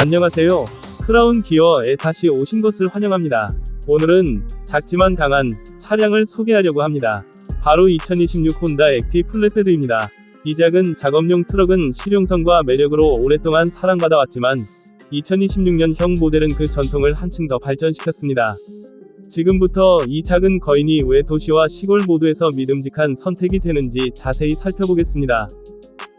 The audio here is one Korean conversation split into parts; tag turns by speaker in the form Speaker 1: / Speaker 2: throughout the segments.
Speaker 1: 안녕하세요. 크라운 기어에 다시 오신 것을 환영합니다. 오늘은 작지만 강한 차량을 소개하려고 합니다. 바로 2026 혼다 액티 플랫베드입니다. 이 작은 작업용 트럭은 실용성과 매력으로 오랫동안 사랑받아 왔지만 2026년형 모델은 그 전통을 한층 더 발전시켰습니다. 지금부터 이 작은 거인이 왜 도시와 시골 모두에서 믿음직한 선택이 되는지 자세히 살펴보겠습니다.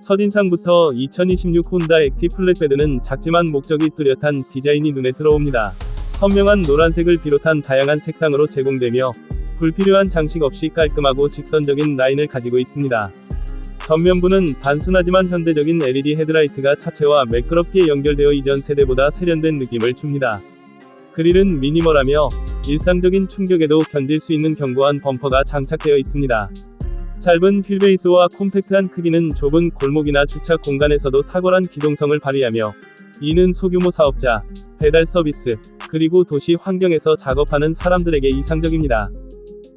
Speaker 1: 첫인상부터 2026 혼다 액티 플랫베드는 작지만 목적이 뚜렷한 디자인이 눈에 들어옵니다. 선명한 노란색을 비롯한 다양한 색상으로 제공되며 불필요한 장식 없이 깔끔하고 직선적인 라인을 가지고 있습니다. 전면부는 단순하지만 현대적인 LED 헤드라이트가 차체와 매끄럽게 연결되어 이전 세대보다 세련된 느낌을 줍니다. 그릴은 미니멀하며 일상적인 충격에도 견딜 수 있는 견고한 범퍼가 장착되어 있습니다. 짧은 휠베이스와 콤팩트한 크기는 좁은 골목이나 주차 공간에서도 탁월한 기동성을 발휘하며 이는 소규모 사업자, 배달 서비스, 그리고 도시 환경에서 작업하는 사람들에게 이상적입니다.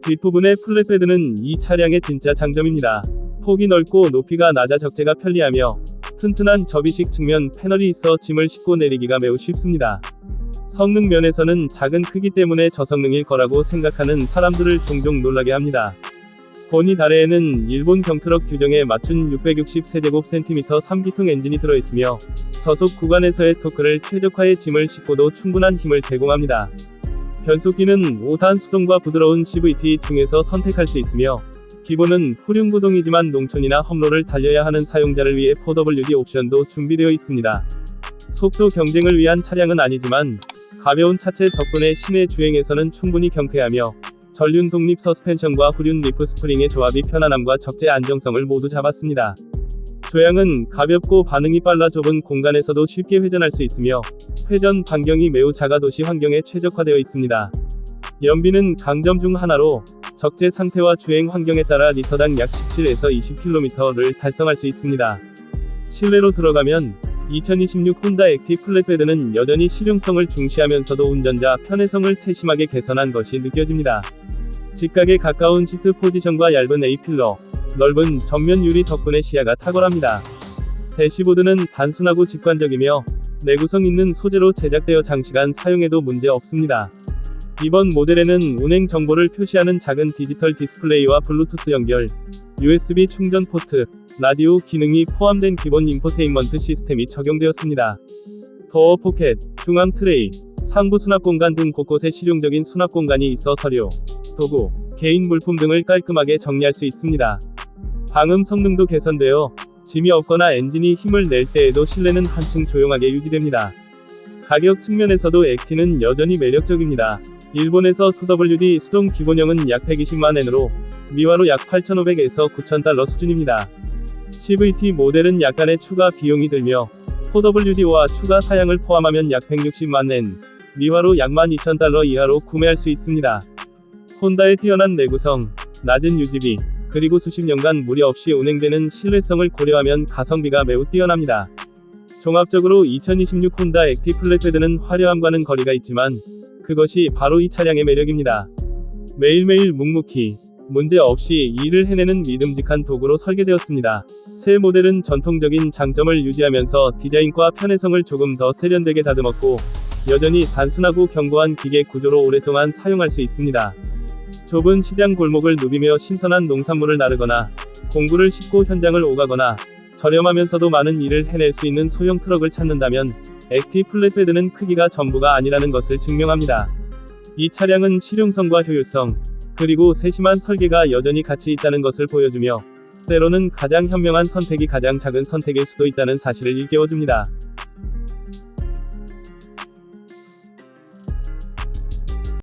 Speaker 1: 뒷부분의 플랫베드는 이 차량의 진짜 장점입니다. 폭이 넓고 높이가 낮아 적재가 편리하며 튼튼한 접이식 측면 패널이 있어 짐을 싣고 내리기가 매우 쉽습니다. 성능 면에서는 작은 크기 때문에 저성능일 거라고 생각하는 사람들을 종종 놀라게 합니다. 본이 아래에는 일본 경트럭 규정에 맞춘 660세제곱센티미터 3기통 엔진이 들어있으며 저속 구간에서의 토크를 최적화해 짐을 싣고도 충분한 힘을 제공합니다. 변속기는 5단 수동과 부드러운 CVT 중에서 선택할 수 있으며 기본은 후륜구동이지만 농촌이나 험로를 달려야 하는 사용자를 위해 4WD 옵션도 준비되어 있습니다. 속도 경쟁을 위한 차량은 아니지만 가벼운 차체 덕분에 시내 주행에서는 충분히 경쾌하며 전륜 독립 서스펜션과 후륜 리프 스프링의 조합이 편안함과 적재 안정성을 모두 잡았습니다. 조향은 가볍고 반응이 빨라 좁은 공간에서도 쉽게 회전할 수 있으며 회전 반경이 매우 작아 도시 환경에 최적화되어 있습니다. 연비는 강점 중 하나로 적재 상태와 주행 환경에 따라 리터당 약 17에서 20km를 달성할 수 있습니다. 실내로 들어가면 2026 혼다 액티 플랫베드는 여전히 실용성을 중시하면서도 운전자 편의성을 세심하게 개선한 것이 느껴집니다. 직각에 가까운 시트 포지션과 얇은 A필러, 넓은 정면 유리 덕분에 시야가 탁월합니다. 대시보드는 단순하고 직관적이며 내구성 있는 소재로 제작되어 장시간 사용해도 문제 없습니다. 이번 모델에는 운행 정보를 표시하는 작은 디지털 디스플레이와 블루투스 연결, USB 충전 포트, 라디오 기능이 포함된 기본 인포테인먼트 시스템이 적용되었습니다. 도어 포켓, 중앙 트레이, 상부 수납 공간 등 곳곳에 실용적인 수납 공간이 있어 서류, 도구, 개인 물품 등을 깔끔하게 정리할 수 있습니다. 방음 성능도 개선되어 짐이 없거나 엔진이 힘을 낼 때에도 실내는 한층 조용하게 유지됩니다. 가격 측면에서도 액티는 여전히 매력적입니다. 일본에서 2WD 수동 기본형은 약 120만엔으로 미화로 약 8,500에서 9,000달러 수준입니다. CVT 모델은 약간의 추가 비용이 들며 4WD와 추가 사양을 포함하면 약 160만엔, 미화로 약 12,000달러 이하로 구매할 수 있습니다. 혼다의 뛰어난 내구성, 낮은 유지비, 그리고 수십 년간 무리 없이 운행되는 신뢰성을 고려하면 가성비가 매우 뛰어납니다. 종합적으로 2026 혼다 액티 플랫베드는 화려함과는 거리가 있지만 그것이 바로 이 차량의 매력입니다. 매일매일 묵묵히 문제 없이 일을 해내는 믿음직한 도구로 설계되었습니다. 새 모델은 전통적인 장점을 유지하면서 디자인과 편의성을 조금 더 세련되게 다듬었고 여전히 단순하고 견고한 기계 구조로 오랫동안 사용할 수 있습니다. 좁은 시장 골목을 누비며 신선한 농산물을 나르거나 공구를 싣고 현장을 오가거나 저렴하면서도 많은 일을 해낼 수 있는 소형 트럭을 찾는다면 액티 플랫베드는 크기가 전부가 아니라는 것을 증명합니다. 이 차량은 실용성과 효율성, 그리고 세심한 설계가 여전히 가치 있다는 것을 보여주며 때로는 가장 현명한 선택이 가장 작은 선택일 수도 있다는 사실을 일깨워줍니다.